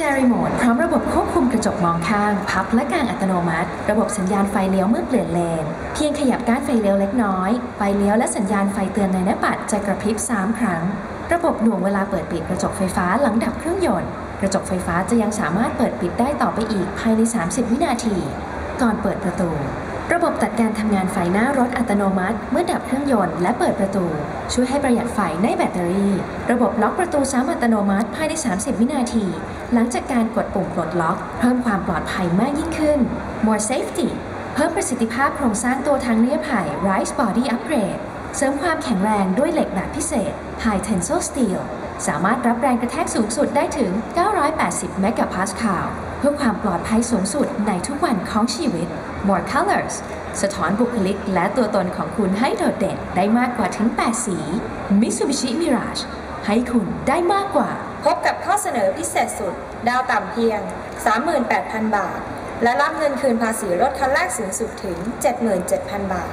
จรีโมดพร้อมระบบควบคุมกระจกมองข้าง พับและกางอัตโนมัติ ระบบสัญญาณไฟเลี้ยวเมื่อเปลี่ยนเลน เพียงขยับก้านไฟเลี้ยวเล็กน้อย ไฟเลี้ยวและสัญญาณไฟเตือนในหน้าปัดจะกระพริบ 3 ครั้ง ระบบหน่วงเวลาเปิดปิดกระจกไฟฟ้าหลังดับเครื่องยนต์ กระจกไฟฟ้าจะยังสามารถเปิดปิดได้ต่อไปอีกภายใน 30 วินาที ก่อนเปิดประตู ระบบตัดการทำงานไฟหน้ารถอัตโนมัติ เมื่อดับเครื่องยนต์และเปิดประตู ช่วยให้ประหยัดไฟในแบตเตอรี่ ระบบล็อกประตูซ้ำอัตโนมัติภายใน 30 วินาที หลังจากการกดปุ่มปลดล็อก เพิ่มความปลอดภัยมากยิ่งขึ้น more safety เพิ่มประสิทธิภาพโครงสร้างตัวทางนิรภัย Rise Body Upgrade เสริมความแข็งแรงด้วยเหล็กแบบพิเศษ High Tensile Steel สามารถรับแรงกระแทกสูงสุดได้ถึง 980 เมกะพาสคาล เพื่อความปลอดภัยสูงสุดในทุกวันของชีวิต More Colors สะท้อนบุคลิกและตัวตนของคุณให้โดดเด่นได้มากกว่าถึง 8 สี Mitsubishi Mirage ให้คุณได้มากกว่า พบกับข้อเสนอพิเศษสุด ดาวต่ำเพียง 38,000 บาท และรับเงินคืนภาษีรถคันแรกสูงสุดถึง 77,000 บาท